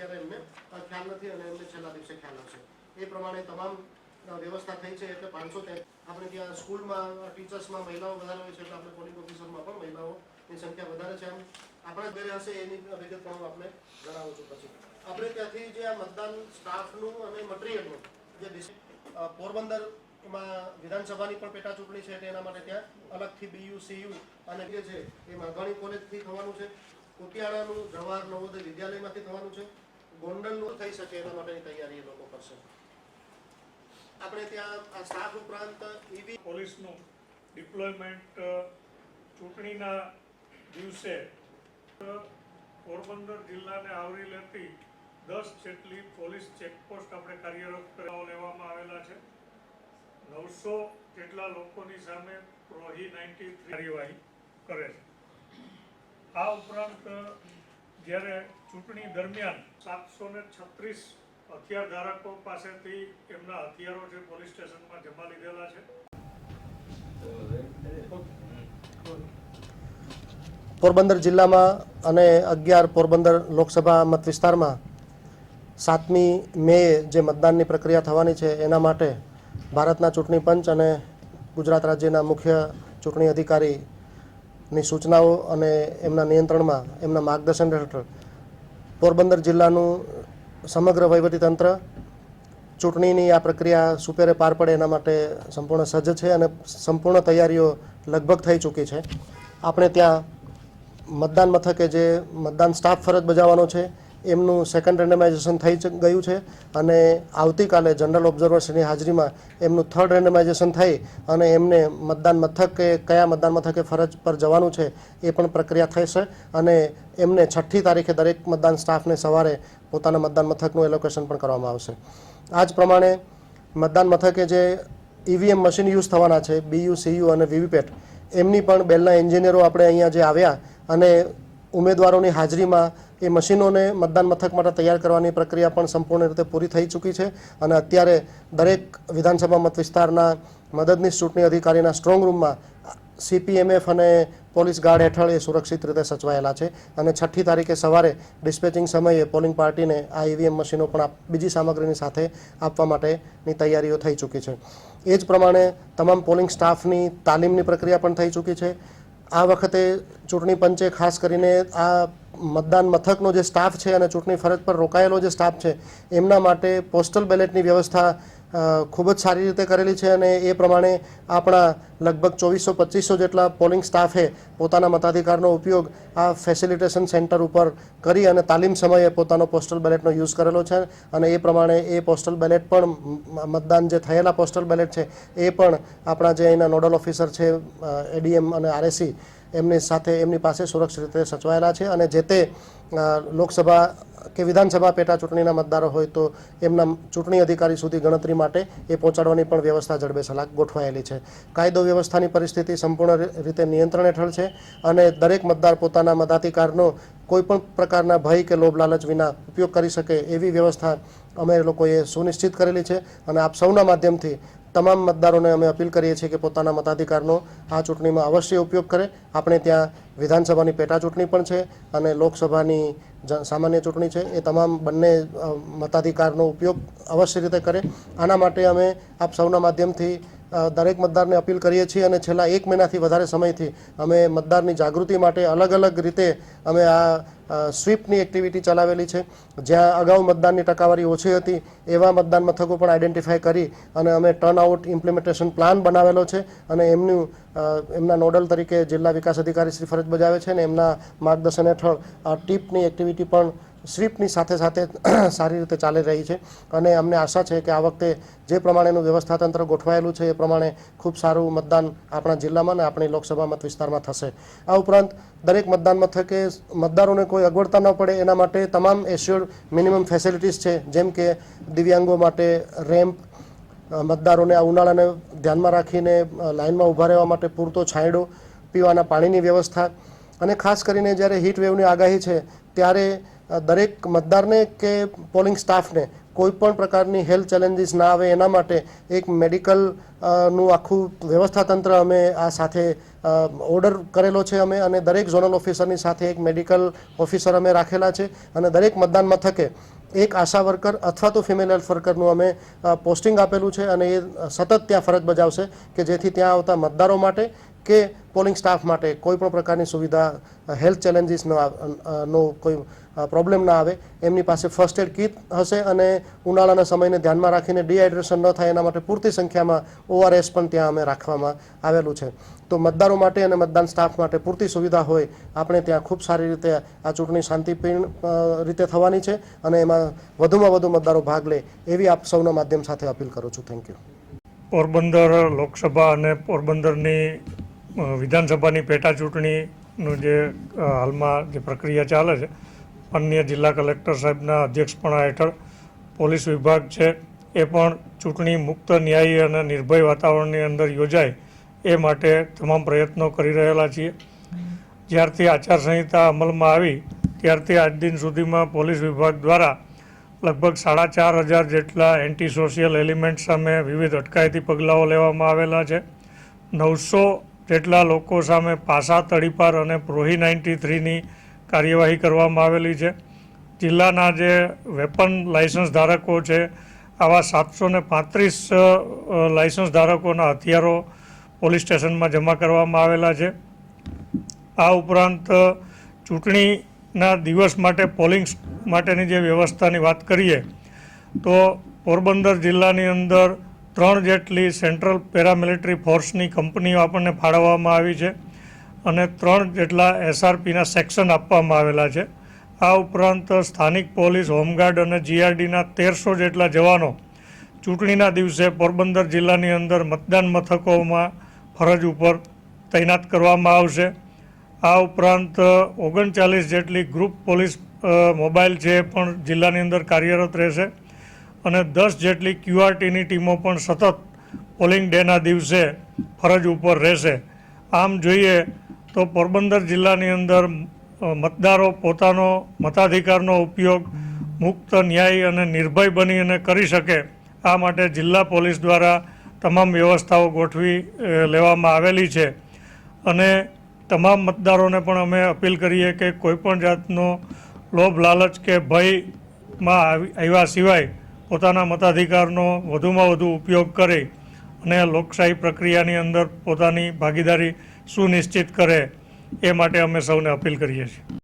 અત્યારે એમને ખ્યાલ નથી અને એમને છેલ્લા દિવસે ખ્યાલ આવશે. એ પ્રમાણે તમામ વ્યવસ્થા થઈ છે એટલે પાંચસો આપણે ત્યાં સ્કૂલમાં, ટીચર્સમાં મહિલાઓ વધારે હોય છે એટલે આપણે પોલિંગ ઓફિસરમાં પણ મહિલાઓની સંખ્યા વધારે છે આમ આપણા ઘરે હશે એની વિગત પણ હું આપને જણાવું છું પછી. આપણે ત્યાંથી જે આ મતદાન સ્ટાફનું અને મટીરિયલનું જે પોરબંદર એમાં વિધાનસભાની પણ પેટા ચૂંટણી છે એના માટે ત્યાં અલગથી બીયુ, સીયુ અને જે છે એ માધવાણી કોલેજથી થવાનું છે. કુટિયાળાનું જવાહર નવોદય વિદ્યાલયમાંથી થવાનું છે. ગોંડલનું થઈ શકે એના માટેની તૈયારી એ લોકો કરશે. આપણે ત્યાં આ સ્ટાફ ઉપરાંત ઈવી પોલીસનું ડિપ્લોયમેન્ટ ચૂંટણીના દિવસે પોરબંદર જિલ્લાને આવરી લેતી દસ જેટલી પોલીસ ચેકપોસ્ટ આપણે કાર્યરત કરવા લેવામાં આવેલા છે. નવસો જેટલા લોકોની સામે પ્રોહી નાઇન્ટી કાર્યવાહી કરે છે. આ ઉપરાંત જ્યારે ચૂંટણી દરમિયાન સાતસો ને છત્રીસ હથિયાર ધારકો પાસેથી એમના હથિયારો છે પોલીસ સ્ટેશનમાં જમા લીધેલા છે. પોરબંદર જિલ્લામાં અને અગિયાર પોરબંદર લોકસભા મત વિસ્તારમાં સાતમી મે જે મતદાનની પ્રક્રિયા થવાની છે, એના માટે ભારતના ચૂંટણી પંચ અને ગુજરાત રાજ્યના મુખ્ય ચૂંટણી અધિકારીની સૂચનાઓ અને એમના નિયંત્રણમાં, એમના માર્ગદર્શન હેઠળ પોરબંદર જિલ્લાનું સમગ્ર વહીવટીતંત્ર ચૂંટણીની આ પ્રક્રિયા સુપેરે પાર પડે એના માટે સંપૂર્ણ સજ્જ છે અને સંપૂર્ણ તૈયારીઓ લગભગ થઈ ચૂકી છે. આપણે ત્યાં મતદાન મથકે જે મતદાન સ્ટાફ ફરજ બજાવવાનો છે એમનું સેકન્ડ રેન્ડમાઇઝેશન થઈ ગયું છે અને આવતીકાલે જનરલ ઓબ્ઝર્વર્સની હાજરીમાં એમનું થર્ડ રેન્ડમાઇઝેશન થઈ અને એમને મતદાન મથકે, કયા મતદાન મથકે ફરજ પર જવાનું છે એ પણ પ્રક્રિયા થશે અને એમને છઠ્ઠી તારીખે દરેક મતદાન સ્ટાફને સવારે પોતાના મતદાન મથકનું એલોકેશન પણ કરવામાં આવશે. આ જ પ્રમાણે મતદાન મથકે જે ઈવીએમ મશીન યુઝ થવાના છે બીયુ સીયુ અને વીવીપેટ એમની પણ બેલના એન્જિનિયરો આપણે અહીંયા જે આવ્યા અને ઉમેદવારોની હાજરીમાં એ મશીનોને મતદાન મથક માટે તૈયાર કરવાની પ્રક્રિયા પણ સંપૂર્ણ રીતે પૂરી થઈ ચૂકી છે અને અત્યારે દરેક વિધાનસભા મત વિસ્તારના મદદનીશ ચૂંટણી અધિકારીના સ્ટ્રોંગ રૂમમાં સીપીએમએફ અને પોલીસ ગાર્ડ હેઠળ એ સુરક્ષિત રીતે સચવાયેલા છે અને છઠ્ઠી તારીખે સવારે ડિસ્પેચિંગ સમયે પોલિંગ પાર્ટીને આ ઈવીએમ મશીનો પણ બીજી સામગ્રીની સાથે આપવા માટેની તૈયારીઓ થઈ ચૂકી છે. એ જ પ્રમાણે તમામ પોલિંગ સ્ટાફની તાલીમની પ્રક્રિયા પણ થઈ ચૂકી છે. આ વખતે ચૂંટણી પંચે ખાસ કરીને આ મતદાન મથકનો જે સ્ટાફ છે અને ચૂંટણી ફરજ પર રોકાયેલો જે સ્ટાફ છે, એમના માટે પોસ્ટલ બેલેટની વ્યવસ્થા ખૂબ જ સારી રીતે કરેલી છે અને એ પ્રમાણે આપણા લગભગ ચોવીસો પચીસો જેટલા પોલિંગ સ્ટાફે પોતાના મતાધિકારનો ઉપયોગ આ ફેસિલિટેશન સેન્ટર ઉપર કરી અને તાલીમ સમયે પોતાનો પોસ્ટલ બેલેટનો યુઝ કરેલો છે અને એ પ્રમાણે એ પોસ્ટલ બેલેટ પણ મતદાન જે થયેલા પોસ્ટલ બેલેટ છે એ પણ આપણા જે અહીંના નોડલ ઓફિસર છે એડીએમ અને આરએસી એમની સાથે એમની પાસે સુરક્ષિત રીતે સચવાયેલા છે અને જે તે લોકસભા કે વિધાનસભા પેટા ચૂંટણીના મતદારો હોય તો એમના ચૂંટણી અધિકારી સુધી ગણતરી માટે એ પહોંચાડવાની પણ વ્યવસ્થા જડબે સલાક ગોઠવાયેલી છે. કાયદો વ્યવસ્થાની પરિસ્થિતિ સંપૂર્ણ રીતે નિયંત્રણ હેઠળ છે અને દરેક મતદાર પોતાના મતાધિકારનો કોઈપણ પ્રકારના ભય કે લોભ લાલચ વિના ઉપયોગ કરી શકે એવી વ્યવસ્થા અમે લોકોએ સુનિશ્ચિત કરેલી છે અને આપ સૌના માધ્યમથી તમામ મતદારોને અમે અપીલ કરીએ છીએ કે પોતાના મતાધિકારનો આ ચૂંટણીમાં અવશ્ય ઉપયોગ કરે. આપણે ત્યાં વિધાનસભાની પેટા ચૂંટણી પણ છે અને લોકસભાની સામાન્ય ચૂંટણી છે. એ તમામ બંને મતાધિકારનો ઉપયોગ અવશ્ય રીતે કરે. આના માટે અમે આપ સૌના માધ્યમથી દરેક મતદારને અપીલ કરીએ છીએ અને છેલ્લા એક મહિનાથી વધારે સમયથી અમે મતદારની જાગૃતિ માટે અલગ અલગ રીતે અમે આ સ્વીપની એક્ટિવિટી ચલાવેલી છે. જ્યાં અગાઉ મતદાનની ટકાવારી ઓછી હતી, એવા મતદાન મથકો પણ આઈડેન્ટિફાય કરી અને અમે ટર્ન આઉટ ઇમ્પ્લિમેન્ટેશન પ્લાન બનાવેલો છે અને એમનું એમના નોડલ તરીકે જિલ્લા વિકાસ અધિકારી શ્રી ફરજ બજાવે છે અને એમના માર્ગદર્શન હેઠળ આ ટીપની એક્ટિવિટી પણ સ્વીપની સાથે સાથે સારી રીતે ચાલી રહી છે અને અમને આશા છે કે આ વખતે જે પ્રમાણેનું વ્યવસ્થાતંત્ર ગોઠવાયેલું છે એ પ્રમાણે ખૂબ સારું મતદાન આપણા જિલ્લામાં અને આપણી લોકસભા મત વિસ્તારમાં થશે. આ ઉપરાંત દરેક મતદાન મથકે મતદારોને કોઈ અગવડતા ન પડે એના માટે તમામ એશ્યોર્ડ મિનિમમ ફેસિલિટીઝ છે, જેમ કે દિવ્યાંગો માટે રેમ્પ મતદારોને આ ઉનાળાને ધ્યાનમાં રાખીને લાઇનમાં ઊભા રહેવા માટે પૂરતો છાંયડો, પીવાના પાણીની વ્યવસ્થા અને ખાસ કરીને જ્યારે હીટ વેવની આગાહી છે, ત્યારે દરેક મતદારને કે પોલિંગ સ્ટાફને કોઈ પણ પ્રકારની હેલ્થ ચેલેન્જીસ ના આવે એના માટે એક મેડિકલનું આખું વ્યવસ્થા તંત્ર અમે આ સાથે ઓર્ડર કરેલો છે અમે અને દરેક ઝોનલ ઓફિસરની સાથે એક મેડિકલ ઓફિસર અમે રાખેલા છે અને દરેક મતદાન મથકે એક આશા વર્કર અથવા તો ફિમેલ હેલ્થ વર્કરનું અમે પોસ્ટિંગ આપેલું છે અને એ સતત ત્યાં ફરજ બજાવશે કે જેથી ત્યાં આવતા મતદારો માટે કે પોલિંગ સ્ટાફ માટે કોઈ પણ પ્રકારની સુવિધા હેલ્થ ચેલેન્જીસ ન કોઈ પ્રોબ્લેમ ના આવે, એમની પાસે ફર્સ્ટ એડ કીટ હશે અને ઉનાળાના સમયને ધ્યાનમાં રાખીને ડિહાઇડ્રેશન ન થાય એના માટે પૂરતી સંખ્યામાં ઓઆરએસ પણ ત્યાં અમે રાખવામાં આવેલું છે. તો મતદારો માટે અને મતદાન સ્ટાફ માટે પૂરતી સુવિધા હોય, આપણે ત્યાં ખૂબ સારી રીતે આ ચૂંટણી શાંતિપૂર્ણ રીતે થવાની છે અને એમાં વધુમાં વધુ મતદારો ભાગ લે એવી આપ સૌના માધ્યમ સાથે અપીલ કરું છું. થેન્ક યુ પોરબંદર લોકસભા અને પોરબંદરની વિધાનસભાની પેટા ચૂંટણીનું જે હાલમાં જે પ્રક્રિયા ચાલે છે અન્ય જિલ્લા કલેક્ટર સાહેબના અધ્યક્ષપણા હેઠળ પોલીસ વિભાગ છે, એ પણ ચૂંટણી મુક્ત, ન્યાયી અને નિર્ભય વાતાવરણની અંદર યોજાય, એ માટે તમામ પ્રયત્નો કરી રહેલા છીએ. જ્યારથી આચારસંહિતા અમલમાં આવી, ત્યારથી આજ દિન સુધીમાં પોલીસ વિભાગ દ્વારા લગભગ સાડા ચાર હજાર જેટલા એન્ટી સોશિયલ એલિમેન્ટ સામે વિવિધ અટકાયતી પગલાઓ લેવામાં આવેલા છે. નવસો જેટલા લોકો સામે પાસા તડીપાર અને પ્રોહી નાઇન્ટી થ્રીની કાર્યવાહી કરવામાં આવેલી છે. જિલ્લાના જે વેપન લાયસન્સ ધારકો છે, આવા સાતસો ને પાંત્રીસ લાયસન્સ ધારકોના હથિયારો પોલીસ સ્ટેશનમાં જમા કરવામાં આવેલા છે. આ ઉપરાંત ચૂંટણીના દિવસ માટે પોલિંગ માટેની જે વ્યવસ્થાની વાત કરીએ, તો પોરબંદર જિલ્લાની અંદર ત્રણ જેટલી સેન્ટ્રલ પેરામિલિટરી ફોર્સની કંપનીઓ આપણને ફાળવવામાં આવી છે અને ત્રણ જેટલા એસઆરપીના સેક્શન આપવામાં આવેલા છે. આ ઉપરાંત સ્થાનિક પોલીસ, હોમગાર્ડ અને જીઆરડીના તેરસો જેટલા જવાનો ચૂંટણીના દિવસે પોરબંદર જિલ્લાની અંદર મતદાન મથકોમાં ફરજ ઉપર તૈનાત કરવામાં આવશે. આ ઉપરાંત ઓગણચાલીસ જેટલી ગ્રુપ પોલીસ મોબાઈલ છે પણ જિલ્લાની અંદર કાર્યરત રહેશે. અને દસ જેટલી ક્યુઆરટીની ટીમો પણ સતત પોલિંગ ડેના દિવસે ફરજ ઉપર રહેશે. આમ જોઈએ તો પોરબંદર જિલ્લાની અંદર મતદારો પોતાનો મતાધિકારનો ઉપયોગ મુક્ત, ન્યાય અને નિર્ભય બની અને કરી શકે આ માટે જિલ્લા પોલીસ દ્વારા તમામ વ્યવસ્થાઓ ગોઠવી લેવામાં આવેલી છે. અને તમામ મતદારોને પણ અમે અપીલ કરીએ કે કોઈપણ જાતનો લોભ, લાલચ કે ભયમાં આવી- આવ્યા સિવાય પોતાના મતાધિકારનો વધુમાં વધુ ઉપયોગ કરે અને લોકશાહી પ્રક્રિયાની અંદર પોતાની ભાગીદારી સુનિશ્ચિત કરે, એ માટે અમે સૌને અપીલ કરીએ છીએ.